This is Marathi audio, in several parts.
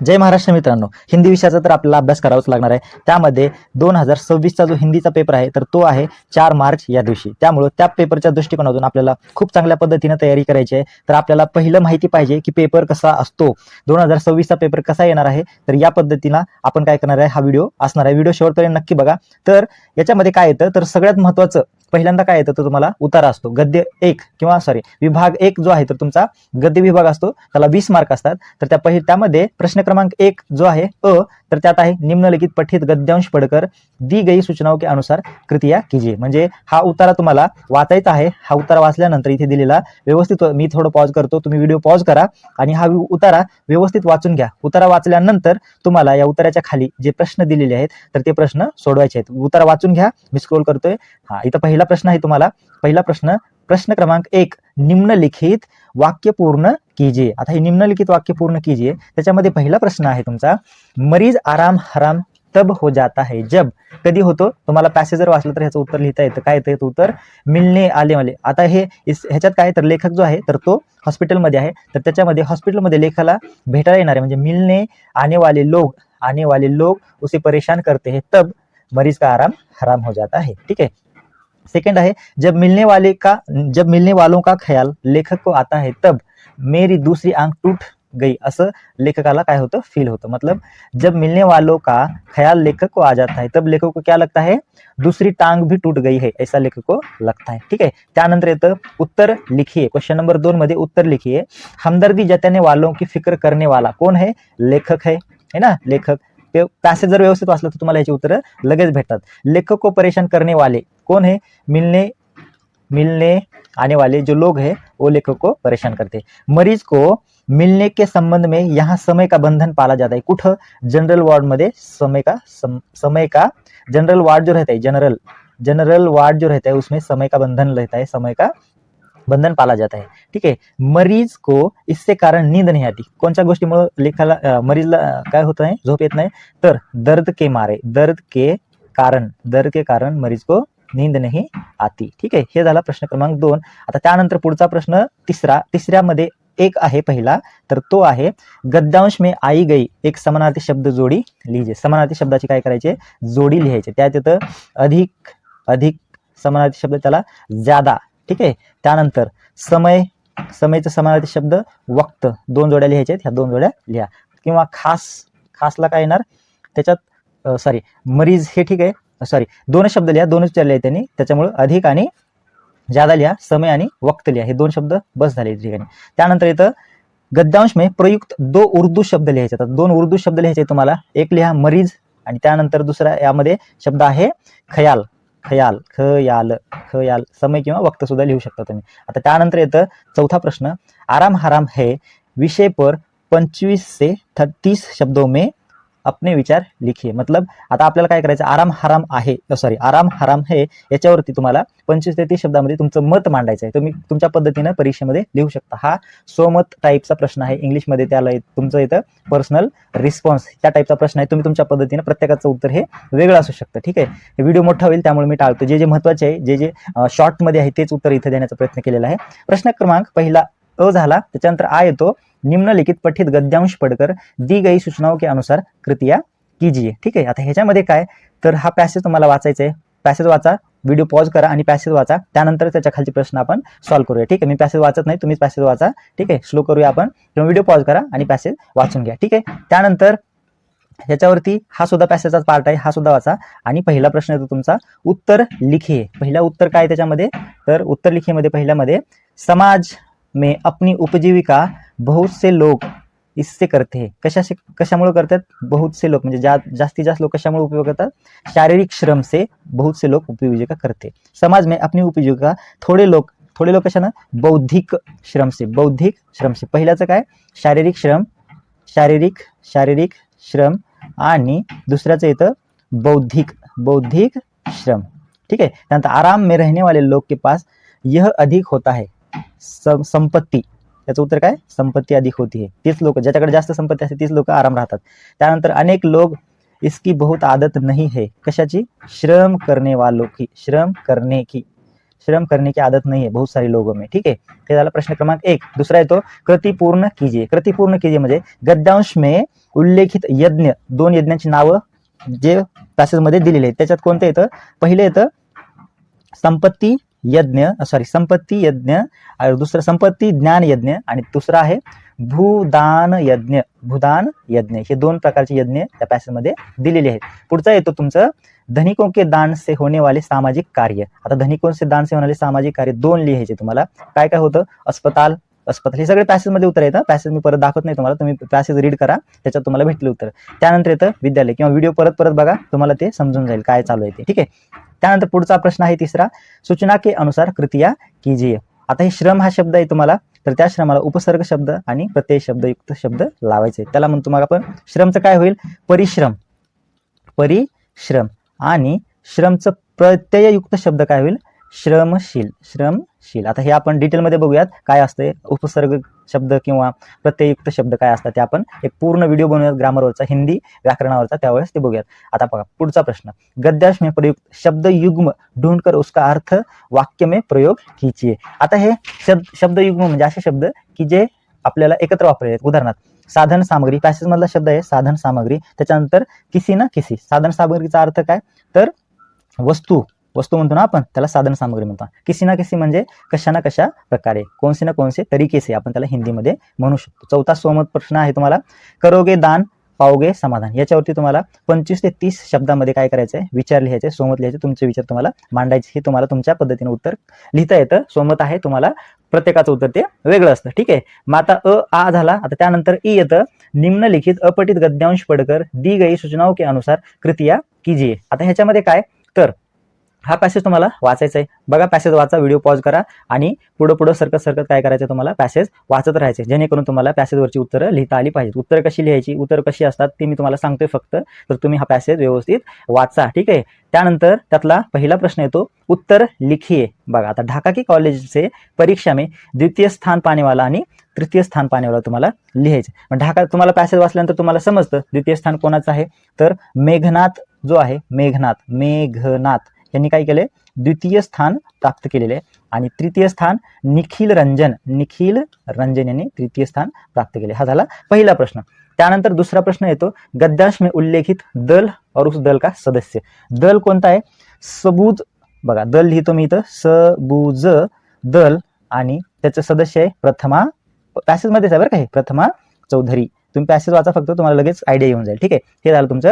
जय महाराष्ट्र मित्रांनो. हिंदी विषयाचा तर आपल्याला अभ्यास करावाच लागणार आहे. त्यामध्ये दोन हजार सव्वीसचा जो हिंदीचा पेपर आहे तर तो आहे चार मार्च या दिवशी. त्यामुळं त्या पेपरच्या दृष्टिकोनातून आपल्याला खूप चांगल्या पद्धतीने तयारी करायची आहे. तर आपल्याला पहिलं माहिती पाहिजे की पेपर कसा असतो. दोन हजार सव्वीसचा पेपर कसा येणार आहे? तर या पद्धतीनं आपण काय करणार आहे? हा व्हिडिओ असणार आहे. व्हिडिओ शेवटपर्यंत नक्की बघा. तर याच्यामध्ये काय येतं? तर सगळ्यात महत्त्वाचं पहिल्यांदा काय येतं तर तुम्हाला उतारा असतो. गद्य एक किंवा सॉरी विभाग एक जो आहे तर तुमचा गद्य विभाग असतो. त्याला वीस मार्क असतात. तर त्या पहि त्यामध्ये प्रश्न क्रमांक एक जो आहे अ तर त्यात आहे निम्नलिखित पठित गद्यांश पडकर. दी गई सूचनाओं के अनुसार कृतिया कीजिए. म्हणजे हा उतारा तुम्हाला वाचायचा आहे. हा उतारा वाचल्यानंतर इथे दिलेला व्यवस्थित मी थोडं पॉज करतो. तुम्ही व्हिडिओ पॉज करा आणि हा उतारा व्यवस्थित वाचून घ्या. उतारा वाचल्यानंतर तुम्हाला या उताराच्या खाली जे प्रश्न दिलेले आहेत तर ते प्रश्न सोडवायचे आहेत. उतारा वाचून घ्या. मी स्क्रोल करतोय. हा इथं पहिला प्रश्न आहे तुम्हाला. पहिला प्रश्न प्रश्न क्रमांक एक निम्नलिखित वाक्य पूर्ण कीजिए. आता हे निम्नलिखित वाक्य पूर्ण कीजिए. त्याच्यामध्ये पहिला प्रश्न आहे तुमचा. मरीज आराम हराम तब हो जाता है जब. कधी होतो? तुम्हाला पॅसेज जर वाचलं तर ह्याचं उत्तर लिहिता येतं. काय येतं? उत्तर मिळणे आले मले. आता हे ह्याच्यात काय तर लेखक जो आहे तर तो हॉस्पिटलमध्ये आहे. तर त्याच्यामध्ये हॉस्पिटलमध्ये लेखाला भेटायला येणार आहे. म्हणजे मिळणे आने वाले लोग आने वाले लोग उसे परेशान करते हे तब मरीज का आराम हराम हो जाता है. ठीक आहे? सेकंड है जब मिलने वाले का जब मिलने वालों का ख्याल लेखक को आता है तब मेरी दूसरी आंख टूट गई असं लेखकाला काय होतं? फील होतं. मतलब जब मिलने वालों का ख्याल लेखक को आ जाता है तब लेखक को क्या लगता है? दूसरी टांग भी टूट गई है ऐसा लेखक को लगता है। ठीक आहे त्यानंतर येतं उत्तर लिखिए. क्वेश्चन नंबर दोन मध्ये उत्तर लिखिए. हमदर्दी जताने वालों की फिक्र करने वाला कोण है? लेखक है. है ना? लेखक. पॅसेज जर व्यवस्थित वाचलं तर तुम्हाला याची उत्तरं लगेच भेटतात. लेखक को परेशान करने वाले कौन है? मिलने मिलने आने वाले जो लोग हैं वो लेखक को परेशान करते हैं। मरीज़ को मिलने के संबंध में यहाँ समय का बंधन पाला जाता है। कुठं जनरल वार्ड मध्ये समय का सम, समय का जनरल वार्ड जो रहता है जनरल जनरल वार्ड जो रहता है उसमें समय का बंधन रहता है समय का बंधन पाला जाता है। ठीक है? मरीज़ को इससे कारण नींद नहीं आती। कोणत्या गोष्टीमुळे लेखाला अं, मरीजला काय होत नाही झोप येत नाही. तर दर्द के मारे दर्द के कारण दर्द के कारण मरीज़ को नींद नाही आती ठीक आहे? हे झाला प्रश्न क्रमांक दोन. आता त्यानंतर पुढचा प्रश्न तिसरा. तिसऱ्यामध्ये एक आहे पहिला तर तो आहे गद्यांश मे आई गई. एक समानार्थी शब्द जोडी लिहिजे. समानार्थी शब्दाची काय करायचे? जोडी लिहायचे. त्यात येतं अधिक अधिक समानार्थी शब्द त्याला ज्यादा. ठीक आहे? त्यानंतर समय समयचं समानार्थी शब्द वक्त. दोन जोड्या लिहायच्या आहेत. ह्या दोन जोड्या लिहा. किंवा खास खासला काय येणार? त्याच्यात सॉरी मरीज हे ठीक आहे? सॉरी दोनच शब्द लिहा दोनच लिहा त्यांनी. त्याच्यामुळे अधिक आणि ज्यादा लिहा समय आणि वक्त लिहा. हे दोन शब्द बस झाले ठिकाणी. त्यानंतर येतं गद्यांश में प्रयुक्त दो उर्दू शब्द लिहायचे. आता दोन उर्दू शब्द लिहायचे तुम्हाला. एक लिहा मरीज आणि त्यानंतर दुसरा यामध्ये शब्द आहे खयाल. खयाल खयाल खयाल. समय किंवा वक्त सुद्धा लिहू शकता तुम्ही. आता त्यानंतर येतं चौथा प्रश्न. आराम हराम है विषय पर पंचवीस से तीस शब्दों में अपने विचार लिखिए. मतलब आता आपल्याला काय करायचं? आराम हराम आहे. सॉरी आराम हराम हे याच्यावरती तुम्हाला पंचवीस ते तीस शब्दामध्ये तुमचं मत मांडायचं आहे. तुम्ही तुमच्या पद्धतीनं परीक्षेमध्ये लिहू शकता. हा स्वमत टाईपचा प्रश्न आहे. इंग्लिशमध्ये त्याला तुमचं इथं पर्सनल रिस्पॉन्स त्या टाईपचा प्रश्न आहे. तुम्ही तुमच्या पद्धतीनं प्रत्येकाचं उत्तर हे वेगळं असू शकतं. ठीक आहे? व्हिडिओ मोठा होईल त्यामुळे मी टाळतो. जे जे महत्त्वाचे आहे जे जे शॉर्टमध्ये आहे तेच उत्तर इथे देण्याचा प्रयत्न केलेला आहे. प्रश्न क्रमांक पहिला अ झाला. त्याच्यानंतर आ येतो. निम्नलिखित पठित गद्यांश पडकर दी गई सूचनाओं के अनुसार कृतिया कीजिए. ठीक आहे? आता ह्याच्यामध्ये काय? तर हा पॅसेज तुम्हाला वाचायचा आहे. पॅसेज वाचा. व्हिडिओ पॉज करा आणि पॅसेज वाचा. त्यानंतर त्याच्या खालचे प्रश्न आपण सॉल्व्ह करूया. ठीक आहे? मी पॅसेज वाचत नाही. तुम्हीच पॅसेज वाचा. ठीक आहे? स्लो करूया आपण. किंवा व्हिडिओ पॉज करा आणि पॅसेज वाचून घ्या. ठीक आहे? त्यानंतर ह्याच्यावरती हा सुद्धा पॅसेजचा पार्ट आहे. हा सुद्धा वाचा. आणि पहिला प्रश्न येतो तुमचा. उत्तर लिखे. पहिला उत्तर काय आहे त्याच्यामध्ये? तर उत्तर लिखेमध्ये पहिल्यामध्ये समाज में अपनी उपजीविका बहुत से लोग इससे करते हैं। कशाशी कशामुळे करतात? बहुत से लोक म्हणजे जा जास्तीत जास्त लोक कशामुळे उपयोग करतात? शारीरिक श्रम से बहुत से लोग उपजीविका करते समाज में अपनी उपजीविका थोडे लोक थोडे लोक कशानं बौद्धिक श्रम से बौद्धिक श्रम से। पहिल्याचं काय? शारीरिक श्रम शारीरिक शारीरिक श्रम आणि दुसऱ्याचं येतं बौद्धिक बौद्धिक श्रम. ठीक आहे? त्यानंतर आराम में रहने वाले लोग के पास यह अधिक होता है। संपत्ती. त्याचं उत्तर काय? संपत्ती अधिक होती है. तीच लोक, ज्याच्याकडे जास्त संपत्ती असते तीच लोक आराम राहतात. त्यानंतर अनेक लोग इसकी बहुत आदत नहीं है. कशाची? श्रम करने वालों की, श्रम करने की. श्रम करने की आदत नहीं है. बहुत सारे लोगों में. ठीक है ते झाला प्रश्न क्रमांक एक. दुसरा येतो, कृती पूर्ण कीजिए कृती पूर्ण कीजिए म्हणजे गद्यांश में उल्लेखित यज्ञ. दोन यज्ञांची नावं जे पॅसेजमध्ये दिलेले आहेत. त्याच्यात कोणतं येतं? पहिलं येतं, संपत्ती यज्ञ सॉरी संपत्ती यज्ञ आणि दुसरं संपत्ती ज्ञान यज्ञ आणि दुसरं आहे भूदान यज्ञ. भूदान यज्ञ. हे दोन प्रकारचे यज्ञ त्या पॅसेजमध्ये दिलेले आहेत. पुढचा येतो तुमचं धनिकों के दान से होने वाले सामाजिक कार्य. आता धनिकों से दान से होणारे सामाजिक कार्य दोन लिहायचे तुम्हाला. काय काय होतं? अस्पताल अस्पताल. हे सगळे पॅसेजमध्ये उत्तर येतं पॅसेज मी परत दाखवत नाही तुम्हाला. तुम्ही पॅसेज रीड करा. त्याच्यात तुम्हाला भेटले उत्तर. त्यानंतर येतं विद्यालय किंवा व्हिडिओ परत परत बघा. तुम्हाला ते समजून जाईल काय चालू आहे ते. ठीक आहे? त्यानंतर पुढचा प्रश्न आहे तिसरा. सूचना के अनुसार कृतिया कीजिए. आता हे श्रम हा शब्द आहे तुम्हाला. तर त्या श्रमाला उपसर्ग शब्द आणि प्रत्यय शब्दयुक्त शब्द लावायचे त्याला म्हणतो मग आपण श्रमचं काय होईल? परिश्रम. परिश्रम. आणि श्रमचं प्रत्यययुक्त शब्द काय होईल? श्रमशील श्रमशील. आता हे आपण डिटेलमध्ये बघूयात काय असते उपसर्ग शब्द किंवा प्रत्ययुक्त शब्द काय असतात ते आपण एक पूर्ण व्हिडिओ बनवूयात ग्रामरवरचा हिंदी व्याकरणावरचा त्यावेळेस ते बघूयात. आता बघा पुढचा प्रश्न. गद्याश में प्रयुक्त शब्द युग्म ढूंढकर उसका अर्थ वाक्य में प्रयोग कीजिए. आता हे शब्द शब्द युग्म म्हणजे असे शब्द की जे आपल्याला एकत्र वापरले आहेत उदाहरणार्थ साधन सामग्री पॅसेज मधला शब्द आहे साधन सामग्री. त्याच्यानंतर किसी ना किसी. साधन सामग्रीचा अर्थ काय? तर वस्तू वस्तू म्हणतो ना आपण त्याला साधन सामग्री म्हणतो. किसी ना किसी म्हणजे कशा ना कशा प्रकारे कोणसे ना कोणसे तरीके से आपण त्याला हिंदीमध्ये म्हणू शकतो. चौथा सोमत प्रश्न आहे तुम्हाला करोगे दान पावगे समाधान. याच्यावरती तुम्हाला पंचवीस ते तीस शब्दामध्ये काय करायचं आहे विचार लिहायचे सोमत लिहायचे तुमचे विचार तुम्हाला मांडायचे. हे तुम्हाला तुमच्या पद्धतीने उत्तर लिहिता येतं. सोमत आहे तुम्हाला प्रत्येकाचं उत्तर ते वेगळं असतं. ठीक आहे? मग आता अ आ झाला. आता त्यानंतर ई येतं. निम्नलिखित अपठित गद्यांश पडकर दी गई सूचनाओं के अनुसार कृतिया कीजिए आता ह्याच्यामध्ये काय? तर हा पॅसेज तुम्हाला वाचायचा आहे. बघा पॅसेज वाचा व्हिडिओ पॉज करा आणि पुढं पुढं सरकत सरकत काय करायचं तुम्हाला? पॅसेज वाचत राहायचे. जेणेकरून तुम्हाला पॅसेजवरची उत्तरं लिहिता आली पाहिजेत. उत्तरं कशी लिहायची? उत्तरं कशी असतात ते मी तुम्हाला सांगतोय फक्त. तर तुम्ही हा पॅसेज व्यवस्थित वाचा. ठीक आहे? त्यानंतर त्यातला पहिला प्रश्न येतो. उत्तर लिखिए बघा आता ढाका की कॉलेजचे परीक्षा में द्वितीय स्थान पाणीवाला आणि तृतीय स्थान पाण्यावर तुम्हाला लिहायचं. ढाका तुम्हाला पॅसेज वाचल्यानंतर तुम्हाला समजतं द्वितीय स्थान कोणाचं आहे? तर मेघनाथ जो आहे मेघनाथ. मेघनाथ. यांनी काय केले? द्वितीय स्थान प्राप्त केलेले. आहे आणि तृतीय स्थान निखिल रंजन. निखिल रंजन यांनी तृतीय स्थान प्राप्त केले. हा झाला पहिला प्रश्न. त्यानंतर दुसरा प्रश्न येतो. गद्यांश में उल्लेखित दल और उस दल का सदस्य. दल कोणता आहे? सबूज. बघा दल लिहितो मी इथं. सबूज दल आणि त्याचं सदस्य आहे प्रथमा पॅसेजमध्येच आहे बरं का हे. प्रथमा चौधरी. तुम्ही पॅसेज वाचा फक्त तुम्हाला लगेच आयडिया येऊन जाईल. ठीक आहे? हे झालं तुमचं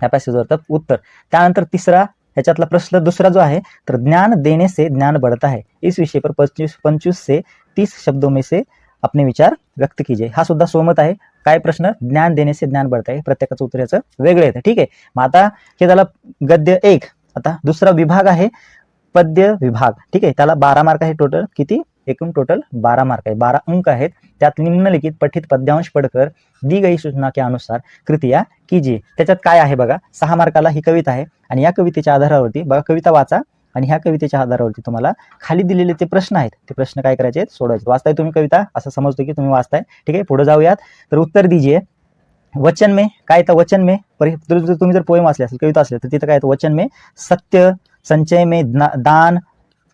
ह्या पॅसेजवरचं उत्तर. त्यानंतर तिसरा ह्याच्यातला प्रश्न दुसरा जो आहे तर ज्ञान देने से ज्ञान बढ़ता है इस विषय पर पंचवीस पंचवीस से तीस शब्दों में से अपने विचार व्यक्त कीजिए. हा सुद्धा सोमत आहे. काय प्रश्न? ज्ञान देणे से ज्ञान बढ़ता है प्रत्येकाचं उत्तर याचं वेगळं येतं. ठीक आहे? मग आता हे झालं गद्य एक. आता दुसरा विभाग आहे पद्य विभाग. ठीक आहे? त्याला बारा मार्क आहे टोटल किती? एकूण टोटल बारा मार्क आहे. बारा अंक आहेत. त्यात निम्नलिखित पठित पद्यांश पडकर दी गई सूचना के अनुसार कृतिया कीजिए त्याच्यात काय आहे बघा? सहा मार्काला ही कविता आहे. आणि या कवितेच्या आधारावरती बघा कविता वाचा. आणि ह्या कवितेच्या आधारावरती तुम्हाला खाली दिलेले ते प्रश्न आहेत ते प्रश्न काय करायचे आहेत? सोडवायचे. वाचताय तुम्ही कविता? असं समजतो की तुम्ही वाचताय. ठीक आहे? पुढे जाऊयात. तर उत्तर दीजिए वचन में. काय तर वचन में. परि- तुम्ही जर पोएम वाचले असेल कविता असले तर तिथं काय येतं? वचन में. सत्य संचय में दान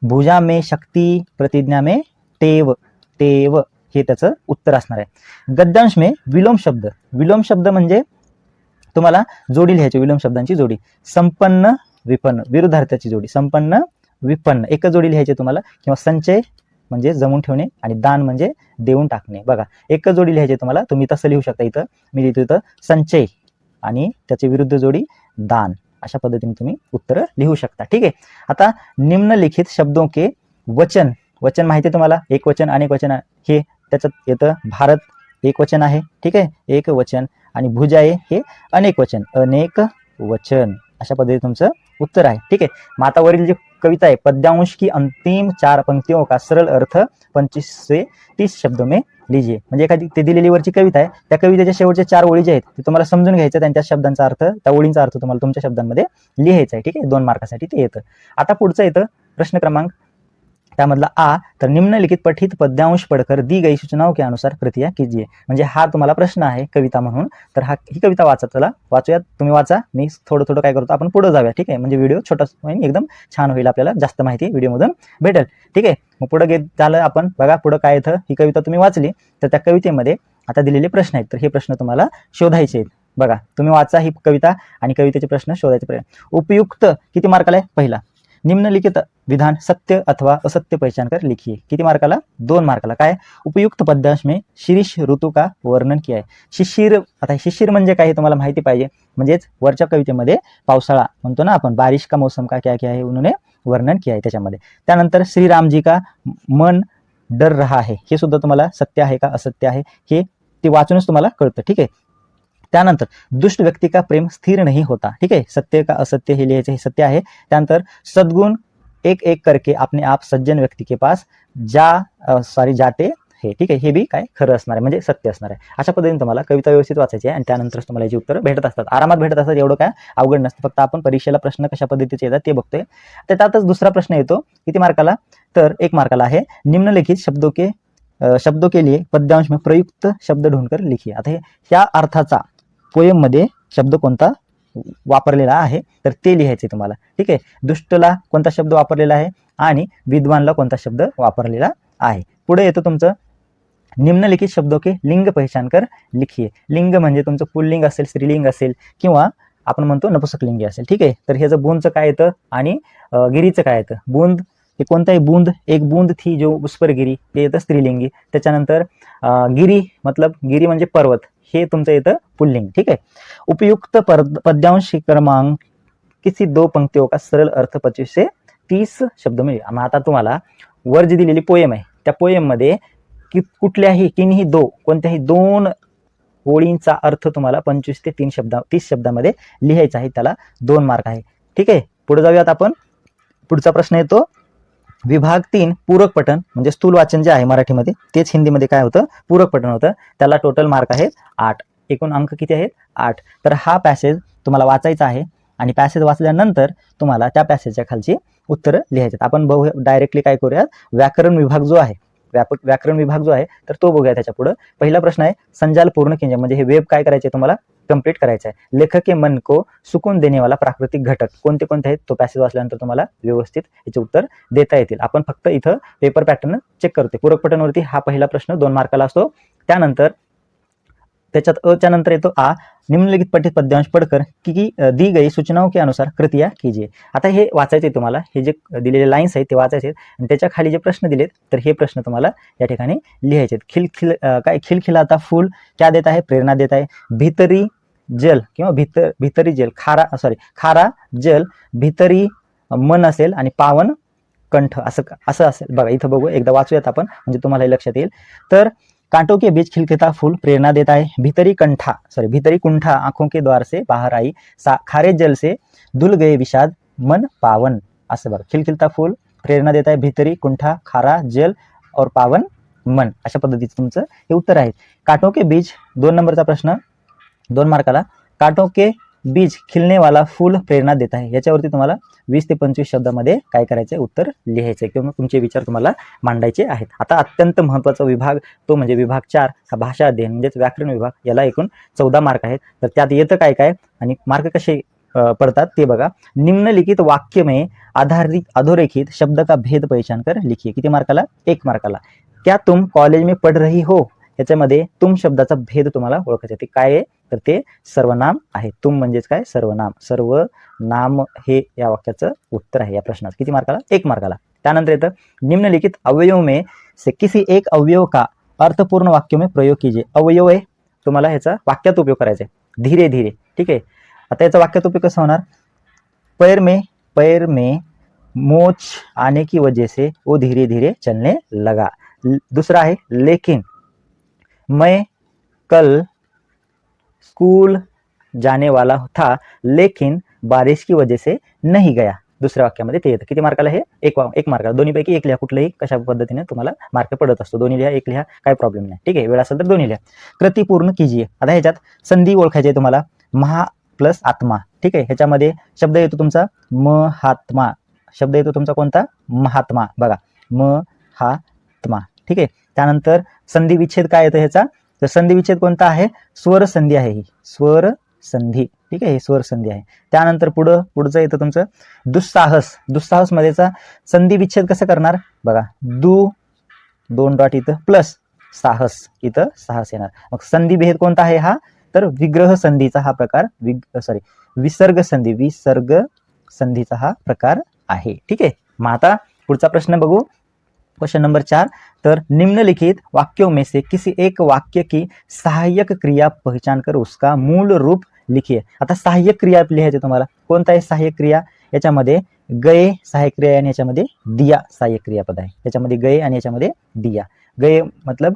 भुजा में शक्ती प्रतिज्ञा में टेव टेव हे त्याचं उत्तर असणार आहे. गद्यांश मे विलोम शब्द. विलोम शब्द म्हणजे तुम्हाला जोडी लिहायची विलोम शब्दांची जोडी. संपन्न विपन्न विरुद्धार्थाची जोडी. संपन्न विपन्न. एकच जोडी लिहायची तुम्हाला किंवा संचय म्हणजे जमून ठेवणे आणि दान म्हणजे देऊन टाकणे. बघा एकच जोडी लिहायची तुम्हाला तुम्ही तसं लिहू शकता इथं. मी लिहितो इथं संचय आणि त्याची विरुद्ध जोडी दान. अशा पद्धतीने तुम्ही उत्तर लिहू शकता. ठीक आहे? आता निम्नलिखित शब्दों के वचन. वचन माहिती आहे तुम्हाला? एक वचन अनेक वचन. हे त्याच्यात येतं भारत एक वचन आहे ठीक आहे? एक वचन आणि भुजाये हे अनेक वचन. अनेक वचन. अशा पद्धतीने तुमचं उत्तर आहे ठीक आहे? मातावरील जी कविता आहे पद्यांश की अंतिम चार पंक्तियों का सरळ अर्थ पंचवीस से तीस शब्दों में लिहिजे म्हणजे एखादी ते दिलेली वरची कविता आहे त्या कवितेच्या शेवटच्या चार ओळी जे आहेत ते तुम्हाला समजून घ्यायचं त्यांच्या शब्दांचा अर्थ त्या ओळींचा अर्थ तुम्हाला तुमच्या शब्दांमध्ये लिहायचा आहे ठीक आहे? दोन मार्कासाठी ते येतं. आता पुढचं येतं प्रश्न क्रमांक त्यामधला आ तर निम्नलिखित पठित पद्यांश पडकर दी गई सूचनाओं के अनुसार प्रतिया कीजिए. म्हणजे हा तुम्हाला प्रश्न आहे कविता म्हणून. तर हा ही कविता वाचा चला वाचूयात. तुम्ही वाचा. मी थोडं थोडं काय करतो आपण पुढे जाऊया. ठीक आहे? म्हणजे व्हिडिओ छोटा होईल एकदम छान होईल आपल्याला. जास्त माहिती व्हिडिओमधून भेटेल. ठीक आहे? मग पुढे घेत झालं आपण. बघा पुढं काय येतं. ही कविता तुम्ही वाचली तर त्या कवितेमध्ये आता दिलेले प्रश्न आहेत. तर हे प्रश्न तुम्हाला शोधायचे आहेत. बघा तुम्ही वाचा ही कविता आणि कवितेचे प्रश्न शोधायचे प्रयत्न. उपयुक्त किती मार्काला आहे पहिला. निम्नलिखित विधान सत्य अथवा असत्य पहचान कर लिखिए. किती मार्काला दोन मार्काला काय? उपयुक्त पद्यांश में शिरीष ऋतू का वर्णन किया आहे शिशिर आता शिशिर म्हणजे काय हे तुम्हाला माहिती पाहिजे. म्हणजेच वरच्या कवितेमध्ये पावसाळा म्हणतो ना आपण. बारिश का मौसम का क्या क्या है उन्होंने वर्णन किया आहे त्याच्यामध्ये. त्यानंतर श्रीरामजी का मन डर रहा आहे हे सुद्धा तुम्हाला सत्य आहे का असत्य आहे? हे ते वाचूनच तुम्हाला कळतं. ठीक आहे? त्यानंतर दुष्ट व्यक्ती का प्रेम स्थिर नाही होता. ठीक आहे? सत्य का असत्य हे लिहायचं हे सत्य आहे. त्यानंतर सद्गुण एक एक करके अपने आप सज्जन व्यक्ती के पास जा सॉरी जाते हे. ठीक आहे? हे बी काय खरं असणार आहे. म्हणजे सत्य असणार आहे. अशा पद्धतीने तुम्हाला कविता व्यवस्थित वाचायची आहे आणि त्यानंतरच तुम्हाला याची उत्तरं भेटत असतात. आरामात भेटत असतात एवढं काय अवघड नसतं. फक्त आपण परीक्षेला प्रश्न कशा पद्धतीचे येतात ते बघतोय. त्यातच दुसरा प्रश्न येतो. किती मार्काला? तर एक मार्काला आहे. निम्नलिखित शब्दों के शब्दों के लिए पद्यांश में प्रयुक्त शब्द ढूंढकर लिखिए. आता हे ह्या अर्थाचा पोयममध्ये शब्द कोणता वापरलेला आहे तर ते लिहायचे तुम्हाला. ठीक आहे? दुष्टला कोणता शब्द वापरलेला आहे आणि विद्वानला कोणता शब्द वापरलेला आहे. पुढे येतो तुमचं निम्नलिखित शब्दो की लिंग पहचान कर लिखिये. लिंग म्हणजे तुमचं पुल्लिंग असेल स्त्रीलिंग असेल किंवा आपण म्हणतो नपुसकलिंगी असेल. ठीक आहे? तर ह्याचं बुंदचं काय येतं आणि गिरीचं काय येतं? बुंद हे कोणताही बुंद एक बुंद थी जो उस पर गिरी ते येतं स्त्रीलिंगी. त्याच्यानंतर गिरी मतलब गिरी म्हणजे पर्वत. हे तुमचं येतं पुल्लिंग ठीक आहे? उपयुक्त पद्यांश क्रमांक किसी दो पंक्तियों का सरल अर्थ पच्चीस से तीस शब्द मिळेल. मग आता तुम्हाला वर जी दिलेली पोयम आहे त्या पोयममध्ये की कुठल्याही किनीही दो कोणत्याही दोन ओळींचा अर्थ तुम्हाला पंचवीस ते तीन शब्द तीस शब्दामध्ये लिहायचा आहे. त्याला दोन मार्क आहे. ठीक आहे? पुढे जाऊयात आपण. पुढचा प्रश्न येतो. विभाग तीन पूरक पठण म्हणजे स्थूल वाचन जे आहे मराठीमध्ये तेच हिंदीमध्ये काय होतं? पूरक पठण होतं. त्याला टोटल मार्क आहेत आठ. एकूण अंक किती आहेत? आठ. तर हा पॅसेज तुम्हाला वाचायचा आहे आणि पॅसेज वाचल्यानंतर तुम्हाला त्या पॅसेजच्या खालची उत्तरं लिहायची आहेत. आपण बघू डायरेक्टली काय करूयात? व्याकरण विभाग जो आहे व्यापक व्याकरण विभाग जो आहे तर तो बघूया त्याच्या पुढं. पहिला प्रश्न आहे संजाल पूर्ण किंजन म्हणजे हे वेब काय करायचे तुम्हाला? कंप्लीट करायचं आहे. लेखके मन को सुकून देणेवाला प्राकृतिक घटक कोणते कोणते आहेत? तो पॅसेज वाचल्यानंतर तुम्हाला व्यवस्थित याचे उत्तर देता येतील. आपण फक्त इथं पेपर पॅटर्न चेक करतो पूरक पटनवरती हा पहिला प्रश्न दोन मार्काला असतो. त्यानंतर त्याच्यात अच्या नंतर येतो आ निम्नलिखित पठित पद्यांश पडकर की की दी गई सूचनाओं के अनुसार कृतिया कीजिए आता हे वाचायचे तुम्हाला. हे जे दिलेले लाईन्स आहेत ते वाचायचे आहेत. आणि त्याच्याखाली जे प्रश्न दिलेत तर हे प्रश्न तुम्हाला या ठिकाणी लिहायचे आहेत. खिलखिल काय? खिलखिलाता फूल क्या देत आहे प्रेरणा देत आहे भीतरी जल किंवा भीतर भीतरी जल खारा सॉरी खारा जल भीतरी मन असेल आणि पावन कंठ असं असं असेल. बघा इथं बघू एकदा वाचूयात आपण म्हणजे तुम्हाला हे लक्षात येईल. तर काटोके के बीच खिलखिता फूल प्रेरणा देता है भीतरी कंठा सॉरी भीतरी कुंठा आंखों के द्वार से बाहर आई सा खारे जल से दुल गए विषाद मन पावन असं बघा. खिलखिलता फूल प्रेरणा देत आहे. भीतरी कुंठा खारा जल और पावन मन अशा पद्धतीचं तुमचं हे उत्तर आहे. काटोके के बीच दोन नंबरचा प्रश्न. दोन मार्काला. काटोके के बीज खिलने वाला फूल प्रेरणा देत आहे. याच्यावरती तुम्हाला वीस ते पंचवीस शब्दामध्ये काय करायचं आहे उत्तर लिहायचं आहे किंवा तुमचे विचार तुम्हाला मांडायचे आहेत. आता अत्यंत महत्त्वाचा विभाग तो म्हणजे विभाग चार हा भाषा अध्ययन म्हणजेच व्याकरण विभाग याला एकूण चौदा मार्क आहेत. तर त्यात येतं काय काय आणि मार्क कसे पडतात ते बघा. निम्नलिखित वाक्य में आधारित अधोरेखित शब्द का भेद पहचान कर लिखिए. किती मार्काला? एक मार्काला. क्या तुम कॉलेज में पढ़ रही हो? याच्यामध्ये तुम शब्दाचा भेद तुम्हाला ओळखायचा ते काय आहे? तर ते सर्वनाम आहे. तुम म्हणजेच काय? सर्वनाम. सर्व नाम हे या वाक्याचं उत्तर आहे या प्रश्नाचं. किती मार्काला एक मार्काला त्यानंतर येतं निम्नलिखित अवयव में से किसी एक अवयव का अर्थपूर्ण वाक्य में प्रयोग कीजिए. अवयव आहे. तुम्हाला ह्याचा वाक्यात उपयोग करायचा आहे. धीरे धीरे. ठीक आहे? आता याचा वाक्यात उपयोग कसा होणार? पैर में पैर में मोच आने की वजह से वो धीरे धीरे चलने लगा. ल- दूसरा है लेकिन मैं कल स्कूल जाने वाला था लेकिन बारिश की वजह से नहीं गया। दुसऱ्या वाक्यामध्ये ते येतं. किती मार्काला हे? एक वा- एक मार्काला दोन्हीपैकी एक लिहा कुठलंही कशा पद्धतीने तुम्हाला मार्क पडत असतो. दोन्ही लिहा एक लिहा काय प्रॉब्लेम नाही. ठीक आहे? वेळ असेल तर दोन्ही लिहा. कृती पूर्ण कीजिए आता ह्याच्यात संधी ओळखायची आहे तुम्हाला. महा प्लस आत्मा. ठीक आहे? ह्याच्यामध्ये शब्द येतो तुमचा महात्मा. शब्द येतो तुमचा कोणता? महात्मा. बघा. म हा त्मा ठीक आहे? त्यानंतर संधी विच्छेद काय येतं ह्याचा? तर संधी विच्छेद कोणता आहे? स्वर संधी आहे ही. स्वर संधी. ठीक आहे हे स्वर संधी आहे. त्यानंतर पुढं पुढचं येतं तुमचं. दुस्साहस. दुस्साहस मध्येचा संधी विच्छेद कसं करणार? बघा दु दोन डॉट इथं प्लस साहस. इथं साहस येणार. मग संधी भेद कोणता आहे हा? तर विग्रह संधीचा हा प्रकार विग सॉरी विसर्ग संधी. विसर्ग संधीचा हा प्रकार आहे. ठीक आहे. मग आता पुढचा प्रश्न बघू. क्वेश्चन नंबर चार. तर निम्नलिखित वाक्यों में से किसी एक वाक्य की सहाय्यक क्रिया पहचान कर उसका मूल रूप लिखिए। आता सहाय्यक क्रिया लिहायचे तुम्हाला. कोणता आहे सहाय्यक क्रिया? याच्यामध्ये गये सहाय्यक क्रिया आणि याच्यामध्ये दिया सहाय्यक क्रियापद आहे. याच्यामध्ये गये आणि याच्यामध्ये दिया. गये मतलब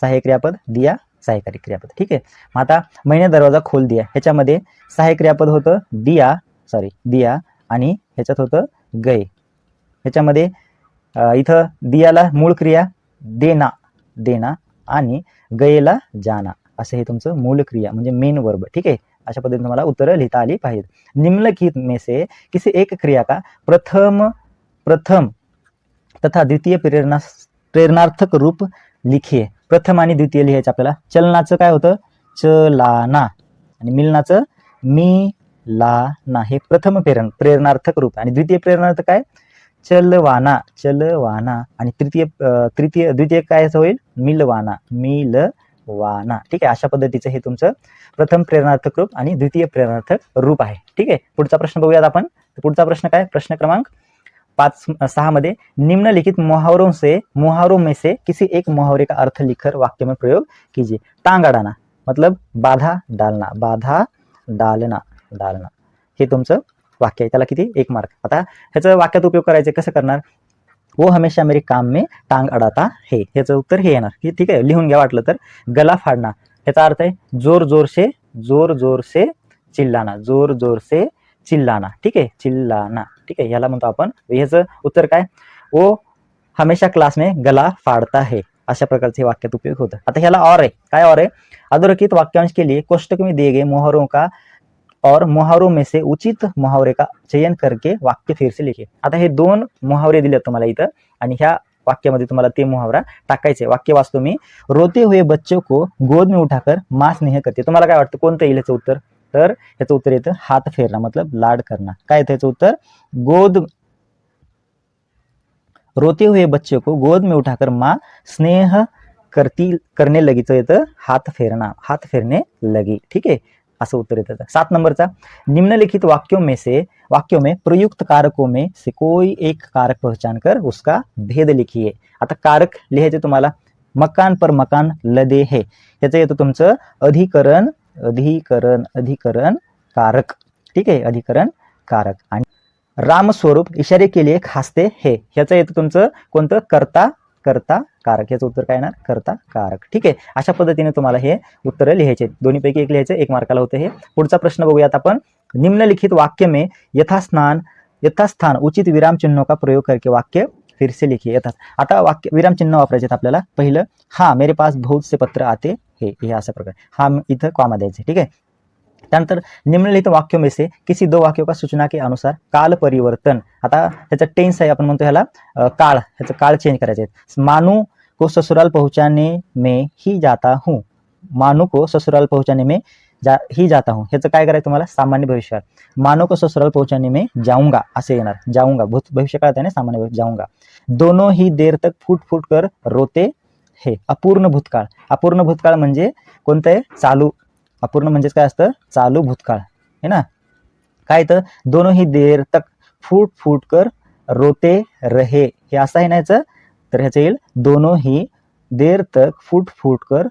सहाय्यक क्रियापद दिया सहाय्यकारी क्रियापद. ठीक आहे? मग आता महिने दरवाजा खोल दिया. ह्याच्यामध्ये सहाय्यक क्रियापद होतं दिया सॉरी दिया आणि ह्याच्यात होतं गये. ह्याच्यामध्ये इथं दियाला मूळ क्रिया देना देना आणि गयेला जाना. असं हे तुमचं मूळ क्रिया म्हणजे मेन वर्ब ठीक आहे? अशा पद्धतीने तुम्हाला उत्तरं लिहिता आली पाहिजेत. निम्नलिखित में से किसी एक क्रिया का प्रथम प्रथम तथा द्वितीय प्रेरणा प्रेरणार्थक रूप लिखिये. प्रथम आणि द्वितीय लिहायचं आपल्याला. चलनाचं काय होतं? चलाना. आणि मिलनाचं मी ला हे प्रथम प्रेरण प्रेरणार्थक रूप आणि द्वितीय प्रेरणार्थ काय? चलवाना चलवाना. आणि तृतीय तृतीय द्वितीय काय असं होईल? मिलवाना. मिलवाना. ठीक आहे? अशा पद्धतीचं हे तुमचं प्रथम प्रेरणार्थक रूप आणि द्वितीय प्रेरणार्थक रूप आहे. ठीक आहे? पुढचा प्रश्न बघूयात आपण. पुढचा प्रश्न काय? प्रश्न क्रमांक पाच सहा मध्ये निम्नलिखित मुहावरों से मुहावरों में से किसी एक मुहावरे का अर्थ लिखकर वाक्य में प्रयोग कीजिए. टांग अडाना मतलब बाधा डालना. बाधा डालना. डालना. हे तुमचं वाक्य आहे. त्याला किती? एक मार्क आता ह्याचं वाक्यात उपयोग करायचे कसं करणार? वो हमेशा मेरे काम में टांग अडाता है. ह्याचं उत्तर हे येणार. हे ठीक आहे. लिहून घ्या वाटलं तर. गला फाडणं. ह्याचा अर्थ आहे जोर जोर से जोर जोर से चिल्लाना. जोर जोर से चिल्लाना. ठीक आहे? चिल्लाना. ठीक आहे? ह्याला म्हणतो आपण. ह्याचं उत्तर काय? वो हमेशा क्लास में गला फाड़ता है. अशा प्रकारचे वाक्यात उपयोग होतं. आता ह्याला और आहे. काय और आहे? अधोरेखित वाक्यांश के लिए कोष्टक में दिए गए मोहरों का और मुहावरों में से उचित मुहावरे का चयन करके वाक्य फिर से लिखे आता हे दोन मुहावरे दिले तुम्हाला इथं आणि ह्या वाक्यामध्ये तुम्हाला ते मुहावरा टाकायचे वाक्य वाचतो मी रोते हुए बच्चों को गोद में उठाकर मास स्नेह करते. तुम्हाला काय वाटतं कोणतं येईल याचं उत्तर? तर याचं उत्तर येतं हात फेरणं मतलब लाड करणं. काय येतं याचं उत्तर? गोद रोते हुए बच्चे को गोद में उठाकर माँ स्नेह करती करने लगी. तो येतं हात फेरना हात फेरने लगी. ठीक आहे? असं उत्तर येतं. सात नंबरचा निम्नलिखित वाक्यों में से वाक्यों में प्रयुक्त कारकों में से कोई एक कारक पहचान कर उसका भेद लिखिए. आता कारक लिहायचे तुम्हाला मकान पर मकान लदे है. याचं येतं तुमचं अधिकरण अधिकरण अधिकरण कारक. ठीक आहे? अधिकरण कारक. आणि रामस्वरूप इशारे के लिए खासते हे. ह्याचं येतं तुमचं कोणतं? करता करता कारक याचं उत्तर काय येणार? करता कारक. ठीक आहे. अशा पद्धतीने तुम्हाला हे उत्तरं लिहायचे दोन्हीपैकी एक लिहायचं एक मार्काला होतं हे. पुढचा प्रश्न बघूयात आपण. निम्नलिखित वाक्य में यथास्थान यथास्थान उचित विराम चिन्हों का प्रयोग करके वाक्य फिर से लिखिए. यथा आता वाक्य विराम चिन्ह वापरायचे आपल्याला. पहिलं हा मेरे पास बहुत से पत्र आते हे हे अशा प्रकारे. हा इथं कॉमा द्यायचे. ठीक आहे. त्यानंतर निम्नलिखित वाक्यों में से किसी दो वाक्यों का सूचना के अनुसार काल परिवर्तन. आता ह्याचा टेन्स आहे आपण म्हणतो ह्याला काळ. ह्याचं काळ चेंज करायचे आहेत मानू को ससुराल पोहोचाने में ही जाता हूँ. मानू को ससुराल पोहोचाने में जा ही जाता हूँ. ह्याचं काय करायचं तुम्हाला? सामान्य भविष्यात मानू को ससुराल पोहोचाने में जाऊंगा. असे येणार. जाऊंगा. भूत भविष्य काळात आहे ना सामान्य जाऊंगा. दोनों ही देर तक फूट फूट कर रोते हे. अपूर्ण भूतकाळ. अपूर्ण भूतकाळ म्हणजे कोणतं आहे? चालू अपूर्ण म्हणजेच काय असतं? चालू भूतकाळ. है ना? काय तर दोनों ही देर तक फूट फूट कर रोते रहे. हे असं आहे नाहीचं तर ह्याचं येईल दोनों ही देर तक फूट फूट कर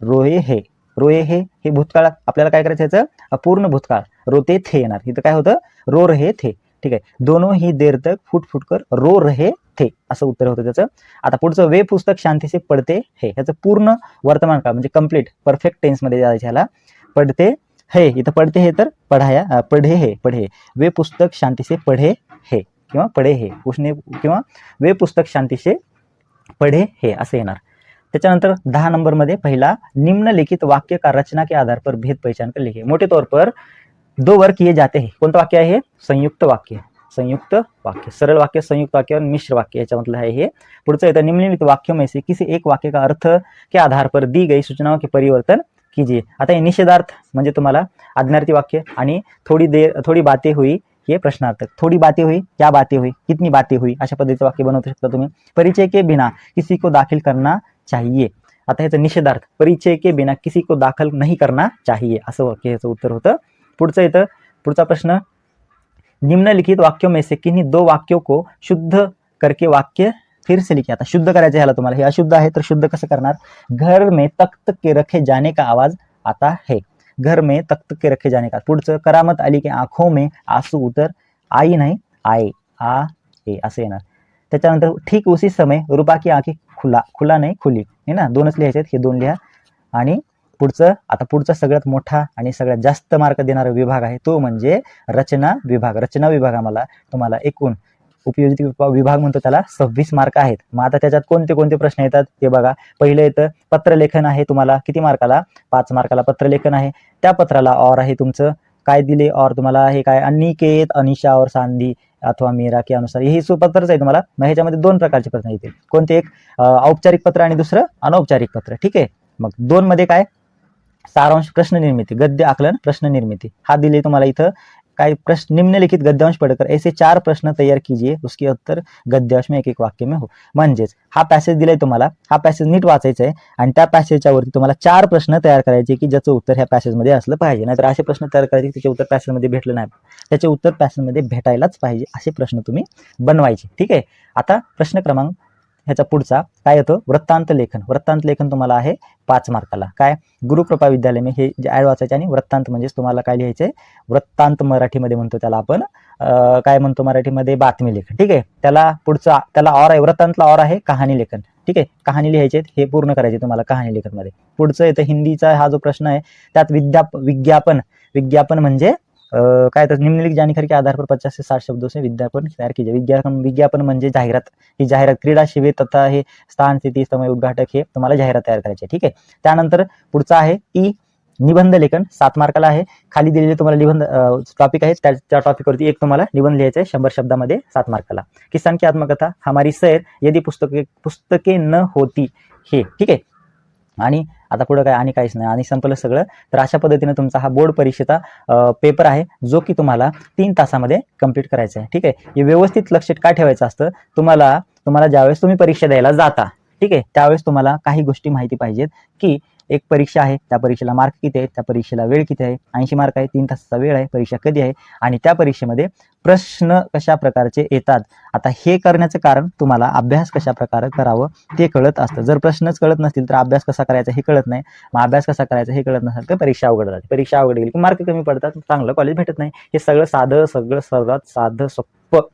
रोये हे. रोये हे हे भूतकाळ आपल्याला काय करायचं याचं? अपूर्ण भूतकाळ. रोते थे येणार. इथं काय होतं? रो रहे थे. ठीक आहे. दोनों ही देर तक फूट फूट कर रो रहे थे. असं उत्तर होतं त्याचं. आता पुढचं वे पुस्तक शांतीचे पडते हे. ह्याचं पूर्ण वर्तमान काळ म्हणजे कंप्लीट परफेक्ट टेन्समध्ये जायचं ह्याला. पडते हे इथं पडते हे तर पढाया पढे हे पढे वे पुस्तक शांतीचे पढे हे किंवा पढे हे. उष्णे किंवा वे पुस्तक शांतीचे पढे हे असं येणार. त्याच्यानंतर दहा नंबरमध्ये पहिला निम्नलिखित वाक्य का रचना के आधार पर भेद पहचान कर लिखे. मोठे तौर पर दो वर्ग किए जाते हैं. कोणतं वाक्य आहे संयुक्त वाक्य. संयुक्त वाक्य. सरल वाक्य संयुक्त वाक्य और मिश्र वाक्य याच्यामधलं आहे हे. पुढचं येतं निम्नलिखित वाक्य में से किसी एक वाक्य का अर्थ के आधार पर दी गई सूचनाओं के परिवर्तन की जी. आता हे निषेधार्थ म्हणजे तुम्हाला आज्ञार्थी वाक्य आणि थोडी देर थोडी बातें होई हे प्रश्नार्थक. थोडी बातें हुई क्या बातें हुई कितनी बातें हुई अशा पद्धतीचं वाक्य बनवू शकता तुम्ही. परिचय के बिना किसी को दाखिल करना चाहिए. आता ह्याचं निषेधार्थ परिचय के बिना किसी को दाखल नहीं करना चाहिए. असं वाक्य ह्याचं उत्तर होतं. पुढचं येतं पुढचा प्रश्न. निम्नलिखित वाक्यों में से किन्हीं दो वाक्यों को शुद्ध करके वाक्य फिर से लिखिए आता शुद्ध करायचं ह्याला तुम्हाला. हे अशुद्ध आहे तर शुद्ध कसं करणार? घर में तख्त के रखे जाने का आवाज आता है. घर में तख्त के रखे जाने का. पुढचं करामत आली की आंखों में आसू उतर आई नाही आए आ ए असं येणार. त्याच्यानंतर ठीक उसी समय रुपा की आंखी खुला खुला नाही खुली. हे ना? दोनच लिहायचे आहेत हे दोन लिहा. आणि पुढचं आता पुढचा सगळ्यात मोठा आणि सगळ्यात जास्त मार्क देणारा विभाग आहे तो म्हणजे रचना विभाग. रचना विभागामध्ये तुम्हाला एकूण उपयोजित विभाग म्हणतो त्याला सव्वीस मार्क आहेत. मग आता त्याच्यात कोणते कोणते प्रश्न येतात? ते बघा. पहिलं येतं पत्रलेखन आहे तुम्हाला. किती मार्काला पाच मार्काला पत्रलेखन आहे. त्या पत्राला और आहे तुमचं. काय दिले? और तुम्हाला हे काय? अनिकेत अनिशा और सांधी अथवा मीरा के अनुसार. हे सुपत्रच आहे तुम्हाला. मग ह्याच्यामध्ये दोन प्रकारचे प्रश्न येतील. कोणते एक? औपचारिक पत्र आणि दुसरं अनौपचारिक पत्र. ठीक आहे? मग दोन मध्ये काय? सारांश प्रश्न निर्मिती. गद्य आकलन प्रश्न निर्मिती. हा दिले तुम्हाला इथं. का प्रश्न निम्नलिखित गद्यांश पढ़कर ऐसे चार प्रश्न तैयार कीजिए उसके उत्तर गद्यांश में एक एक वाक्य में हो। म्हणजेच हा पॅसेज दिलाय तुम्हाला हा पॅसेज नीट वाचायचा आहे आणि त्या पॅसेजच्या वरती तुम्हाला चार प्रश्न तयार करायचे की ज्याचं उत्तर ह्या पॅसेजमध्ये असलं पाहिजे. नाहीतर असे प्रश्न तयार करायचे त्याचे उत्तर पॅसेजमध्ये भेटलं नाही. त्याचे उत्तर पॅसेजमध्ये भेटायलाच पाहिजे असे प्रश्न तुम्ही बनवायचे. ठीक आहे? आता प्रश्न क्रमांक ह्याचा पुढचा काय येतो? वृत्तांत लेखन. वृत्तांत लेखन तुम्हाला आहे पाच मार्काला. काय? गुरुकृपा विद्यालय मी हे जे ॲड वाचायचे आणि वृत्तांत म्हणजेच तुम्हाला काय लिहायचे? वृत्तांत मराठीमध्ये म्हणतो त्याला आपण. काय म्हणतो मराठीमध्ये? बातमी लेखन. ठीक आहे? त्याला पुढचा त्याला ऑर आहे. वृत्तांतला ऑर आहे कहाणी लेखन. ठीक आहे? कहाणी लिहायचे हे पूर्ण करायचे तुम्हाला कहाणी लेखनमध्ये. पुढचं येतं हिंदीचा हा जो प्रश्न आहे त्यात विद्या विज्ञापन. विज्ञापन म्हणजे काय तर निम्नलिखित जानकारी के आधार पर पचास से साठ शब्दों से विज्ञापन तयार कीजिए विज्ञापन विज्ञापन म्हणजे जाहिरात. ही जाहिरात क्रीडा शिबिर तथा हे स्थान स्थिती समय उद्घाटक हे तुम्हाला जाहिरात तयार करायची ठीक आहे? त्यानंतर पुढचा आहे ई निबंध लेखन. सात मार्काला आहे. खाली दिलेले तुम्हाला निबंध टॉपिक आहे त्या त्या टॉपिकवरती एक तुम्हाला निबंध लिहायचा आहे शंभर शब्दामध्ये सात मार्काला. किसान की आत्मकथा. हमारी सैर यदि पुस्तके पुस्तके न होती हे. ठीक आहे? आणि आता पुढं काय आणि काहीच नाही. आणि संपलं सगळं. तर अशा पद्धतीने तुमचा हा बोर्ड परीक्षेचा पेपर आहे जो की तुम्हाला तीन तासामध्ये कंप्लीट करायचा आहे. ठीक आहे? हे व्यवस्थित लक्षात काय ठेवायचं असतं? तुम्हाला तुम्हाला ज्यावेळेस तुम्ही परीक्षा द्यायला जाता ठीक आहे? त्यावेळेस तुम्हाला काही गोष्टी माहिती पाहिजेत की एक परीक्षा आहे त्या परीक्षेला मार्क किती आहेत त्या परीक्षेला वेळ किती आहे ऐंशी मार्क आहे तीन तासाचा वेळ आहे परीक्षा कधी आहे आणि त्या परीक्षेमध्ये प्रश्न कशा प्रकारचे येतात. आता हे करण्याचं कारण तुम्हाला अभ्यास कशा प्रकारे करावं ते कळत असतं. जर प्रश्नच कळत नसतील तर अभ्यास कसा करायचा हे कळत नाही. मग अभ्यास कसा करायचा हे कळत नसेल तर परीक्षा अवघड जाते. परीक्षा अवघड गेली की मार्क कमी पडतात चांगलं कॉलेज भेटत नाही. हे सगळं साधं सगळं सर्वात साधं सोपं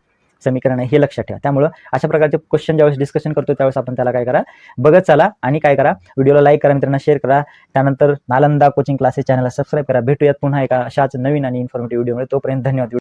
समीकरण आहे हे लक्षात ठेवा. त्यामुळं अशा प्रकारचे क्वेश्चन ज्यावेळेस डिस्कशन करतो त्यावेळेस आपण त्याला काय करा? बघत चला आणि काय करा? व्हिडिओला लाईक करा मित्रांना शेअर करा. त्यानंतर नालंदा कोचिंग क्लासेस चॅनलला सबस्क्राईब करा. भेटूयात पुन्हा एका अशाच नवीन आणि इन्फॉर्मेटिव्ह व्हिडिओमुळे तोपर्यंत धन्यवाद.